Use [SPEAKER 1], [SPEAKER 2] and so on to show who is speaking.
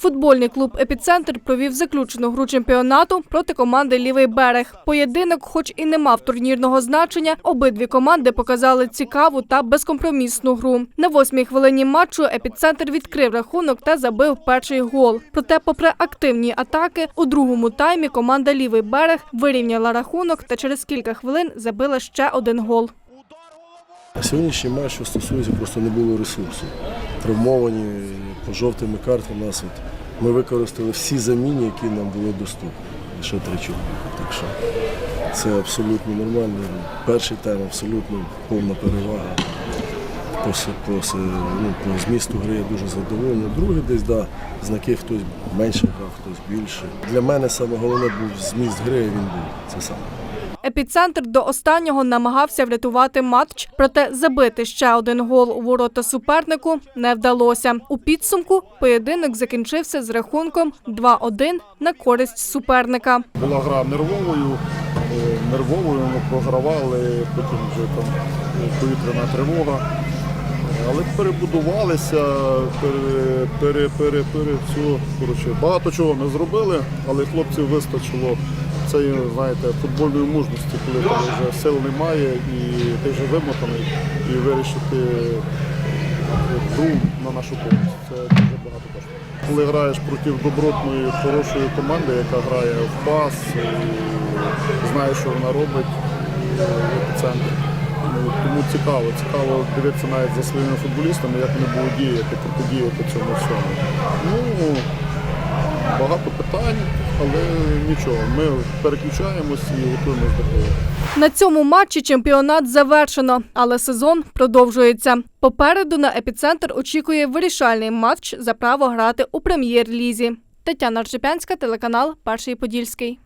[SPEAKER 1] Футбольний клуб Епіцентр провів заключену гру чемпіонату проти команди Лівий берег. Поєдинок, хоч і не мав турнірного значення, обидві команди показали цікаву та безкомпромісну гру. На восьмій хвилині матчу епіцентр відкрив рахунок та забив перший гол. Проте, попри активні атаки, у другому таймі команда Лівий берег вирівняла рахунок та через кілька хвилин забила ще один гол.
[SPEAKER 2] Сьогоднішній матч, що стосується, просто не було ресурсу. Травмовані по жовтими картами нас. От, ми використали всі заміни, які нам були доступні. Лише три чоловіка. Так що це абсолютно нормально. Перший тайм абсолютно повна перевага. По, по, ну, по змісту гри я дуже задоволений. Другий десь, да, знаки хтось менше грав, хтось більше. Для мене саме головне був зміст гри, він був. Це саме.
[SPEAKER 1] Епіцентр до останнього намагався врятувати матч, проте забити ще один гол у ворота супернику не вдалося. У підсумку поєдинок закінчився з рахунком 2-1 на користь суперника.
[SPEAKER 3] Була гра нервовою, е, нервовою ми програвали, потім вже там е, повітряна тривога. Але перебудувалися, пере, пере, пере, пере все, коротше, багато чого не зробили, але хлопців вистачило цієї, знаєте, футбольної мужності, коли тебе вже сил немає і ти вже вимотаний, і вирішити гру на нашу користь. Це дуже багато коштує. Коли граєш проти добротної, хорошої команди, яка грає в пас, і знаєш, що вона робить е, в епіцентрі. Ну, Тому цікаво, цікаво дивитися навіть за своїми футболістами, як вони будуть діяти, протидіяти цьому всьому. Ну, багато питань, але нічого. Ми переключаємось і готуємось до того.
[SPEAKER 1] На цьому матчі чемпіонат завершено, але сезон продовжується. Попереду на епіцентр очікує вирішальний матч за право грати у прем'єр-лізі. Тетяна Ржепянська, телеканал Перший Подільський.